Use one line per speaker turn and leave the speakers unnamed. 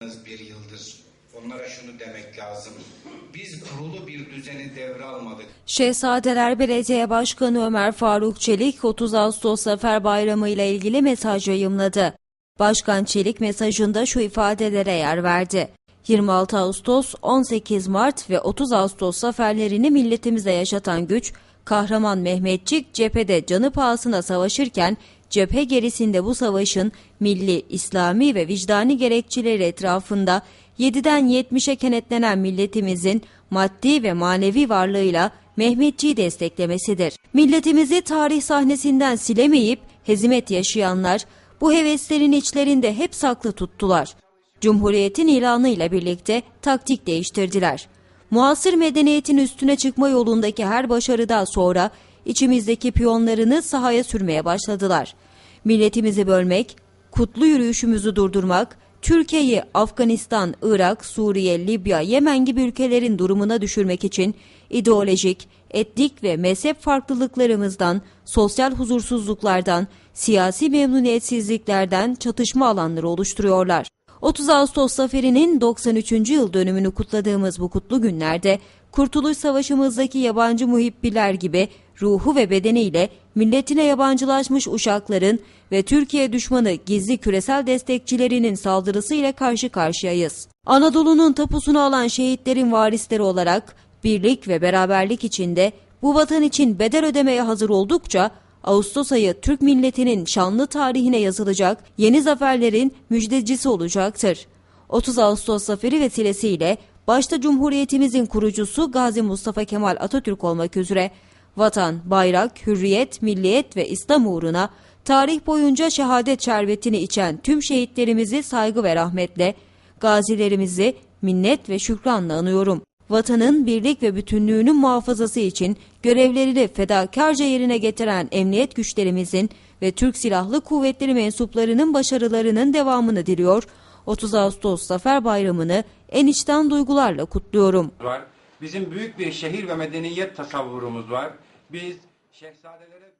bir yıldır. Onlara şunu demek lazım. Biz kurulu bir düzeni devralmadık.
Şehzadeler Belediye Başkanı Ömer Faruk Çelik 30 Ağustos Zafer Bayramı ile ilgili mesaj yayımladı. Başkan Çelik mesajında şu ifadelere yer verdi. 26 Ağustos, 18 Mart ve 30 Ağustos zaferlerini milletimize yaşatan güç, kahraman Mehmetçik cephede canı pahasına savaşırken cephe gerisinde bu savaşın milli, İslami ve vicdani gerekçeleri etrafında 7'den 70'e kenetlenen milletimizin maddi ve manevi varlığıyla Mehmetçiği desteklemesidir. Milletimizi tarih sahnesinden silemeyip hezimet yaşayanlar bu heveslerin içlerinde hep saklı tuttular. Cumhuriyetin ilanı ile birlikte taktik değiştirdiler. Muasır medeniyetin üstüne çıkma yolundaki her başarıdan sonra içimizdeki piyonlarını sahaya sürmeye başladılar. Milletimizi bölmek, kutlu yürüyüşümüzü durdurmak, Türkiye'yi Afganistan, Irak, Suriye, Libya, Yemen gibi ülkelerin durumuna düşürmek için ideolojik, etnik ve mezhep farklılıklarımızdan, sosyal huzursuzluklardan, siyasi memnuniyetsizliklerden çatışma alanları oluşturuyorlar. 30 Ağustos zaferinin 93. yıl dönümünü kutladığımız bu kutlu günlerde Kurtuluş Savaşımızdaki yabancı muhibbiler gibi ruhu ve bedeniyle milletine yabancılaşmış uşakların ve Türkiye düşmanı gizli küresel destekçilerinin saldırısıyla karşı karşıyayız. Anadolu'nun tapusunu alan şehitlerin varisleri olarak birlik ve beraberlik içinde bu vatan için bedel ödemeye hazır oldukça Ağustos ayı Türk milletinin şanlı tarihine yazılacak yeni zaferlerin müjdecisi olacaktır. 30 Ağustos zaferi vesilesiyle başta Cumhuriyetimizin kurucusu Gazi Mustafa Kemal Atatürk olmak üzere vatan, bayrak, hürriyet, milliyet ve İslam uğruna tarih boyunca şehadet şerbetini içen tüm şehitlerimizi saygı ve rahmetle, gazilerimizi minnet ve şükranla anıyorum. Vatanın birlik ve bütünlüğünün muhafazası için görevlerini fedakarca yerine getiren emniyet güçlerimizin ve Türk Silahlı Kuvvetleri mensuplarının başarılarının devamını diliyor. 30 Ağustos Zafer Bayramı'nı en içten duygularla kutluyorum.
Bizim büyük bir şehir ve medeniyet tasavvurumuz var. Biz şehzadelere